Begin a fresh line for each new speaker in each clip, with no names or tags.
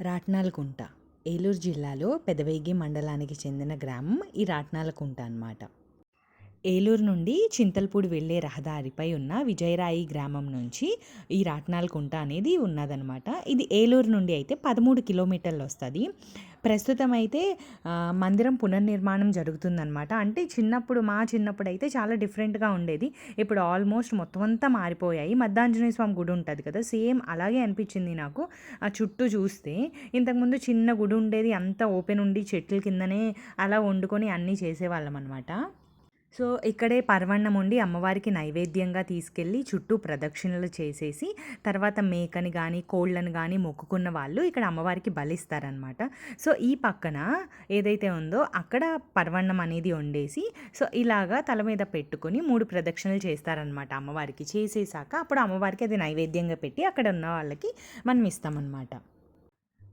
రాట్నాలకుంట. ఏలూరు జిల్లాలో పెదవేగి మండలానికి చెందిన గ్రామం ఈ రాట్నాలకుంట అనమాట ఏలూరు నుండి చింతల్పూడి వెళ్ళే రహదారిపై ఉన్న విజయరాయి గ్రామం నుంచి ఈ రాట్నాలకుంట అనేది ఉన్నదనమాట ఇది ఏలూరు నుండి అయితే పదమూడు కిలోమీటర్లు వస్తుంది. ప్రస్తుతం అయితే మందిరం పునర్నిర్మాణం జరుగుతుందనమాట అంటే చిన్నప్పుడు మా చిన్నప్పుడు అయితే చాలా డిఫరెంట్గా ఉండేది. ఇప్పుడు ఆల్మోస్ట్ మొత్తం అంతా మారిపోయాయి. మద్దాంజనేయ స్వామి గుడి ఉంటుంది కదా సేమ్ అలాగే అనిపించింది నాకు. ఆ చుట్టూ చూస్తే ఇంతకుముందు చిన్న గుడి ఉండేది అంతా ఓపెన్ ఉండి చెట్ల కిందనే అలా వండుకొని అన్నీ చేసేవాళ్ళం అనమాట సో ఇక్కడే పర్వణం ఉండి అమ్మవారికి నైవేద్యంగా తీసుకెళ్ళి చుట్టూ ప్రదక్షిణలు చేసేసి తర్వాత మేకని కానీ కోళ్ళను కానీ మొక్కుకున్న వాళ్ళు ఇక్కడ అమ్మవారికి బలిస్తారనమాట సో ఈ పక్కన ఏదైతే ఉందో అక్కడ పర్వణం అనేది వండేసి సో ఇలాగా తల మీద పెట్టుకుని మూడు ప్రదక్షిణలు చేస్తారనమాట అమ్మవారికి. చేసేసాక అప్పుడు అమ్మవారికి అది నైవేద్యంగా పెట్టి అక్కడ ఉన్న వాళ్ళకి మనం ఇస్తామన్నమాట.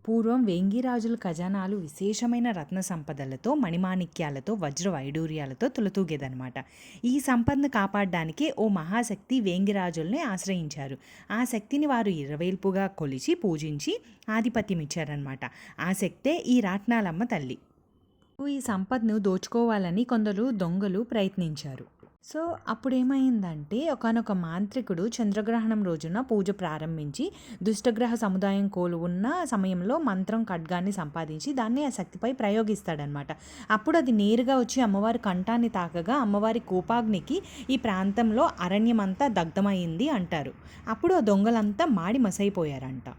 పూర్వం వేంగిరాజుల ఖజానాలు విశేషమైన రత్న సంపదలతో మణిమాణిక్యాలతో వజ్ర వైడూర్యాలతో తులతూగేదనమాట ఈ సంపదను కాపాడడానికే ఓ మహాశక్తి వేంగిరాజుల్ని ఆశ్రయించారు. ఆ శక్తిని వారు ఇరవేల్పుగా కొలిచి పూజించి ఆధిపత్యం ఇచ్చారనమాట ఆ శక్తే ఈ రాట్నాలమ్మ తల్లి. ఈ సంపదను దోచుకోవాలని కొందరు దొంగలు ప్రయత్నించారు. సో అప్పుడు ఏమైందంటే ఒకనొక మాంత్రికుడు చంద్రగ్రహణం రోజున పూజ ప్రారంభించి దుష్టగ్రహ సముదాయం కోలు ఉన్న సమయంలో మంత్రం ఖడ్గాన్ని సంపాదించి దాన్ని ఆ శక్తిపై ప్రయోగిస్తాడనమాట. అప్పుడు అది నేరుగా వచ్చి అమ్మవారి కంఠాన్ని తాకగా అమ్మవారి కోపాగ్నికి ఈ ప్రాంతంలో అరణ్యమంతా దగ్ధమైంది అంటారు. అప్పుడు ఆ దొంగలంతా మాడి మసైపోయారంట.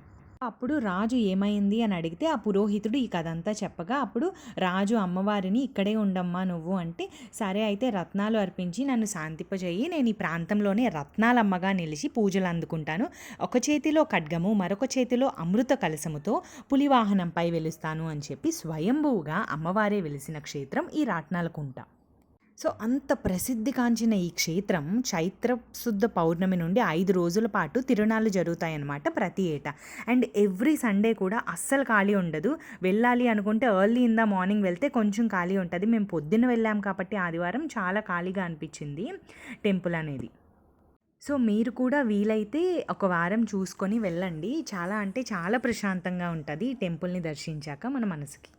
అప్పుడు రాజు ఏమైంది అని అడిగితే ఆ పురోహితుడు ఈ కథ అంతా చెప్పగా అప్పుడు రాజు అమ్మవారిని ఇక్కడే ఉండమ్మా నువ్వు అంటే సరే అయితే రత్నాలు అర్పించి నన్ను శాంతింపజేయి నేను ఈ ప్రాంతంలోనే రత్నాలమ్మగా నిలిచి పూజలు అందుకుంటాను. ఒక చేతిలో ఖడ్గము మరొక చేతిలో అమృత కలశముతో పులివాహనంపై వెలుస్తాను అని చెప్పి స్వయంభూగా అమ్మవారే వెలిసిన క్షేత్రం ఈ రాట్నాలకుంట. సో అంత ప్రసిద్ధి కాంచిన ఈ క్షేత్రం చైత్ర శుద్ధ పౌర్ణమి నుండి ఐదు రోజుల పాటు తిరునాళ్ళు జరుగుతాయన్నమాట ప్రతి ఏటా. అండ్ ఎవ్రీ సండే కూడా అస్సలు ఖాళీ ఉండదు. వెళ్ళాలి అనుకుంటే ఎర్లీ ఇన్ ద మార్నింగ్ వెళ్తే కొంచెం ఖాళీ ఉంటుంది. మేము పొద్దున్న వెళ్ళాం కాబట్టి ఆదివారం చాలా ఖాళీగా అనిపించింది టెంపుల్ అనేది. సో మీరు కూడా వీలైతే ఒక వారం చూసుకొని వెళ్ళండి. చాలా అంటే చాలా ప్రశాంతంగా ఉంటుంది టెంపుల్ని దర్శించాక మన మనసుకి.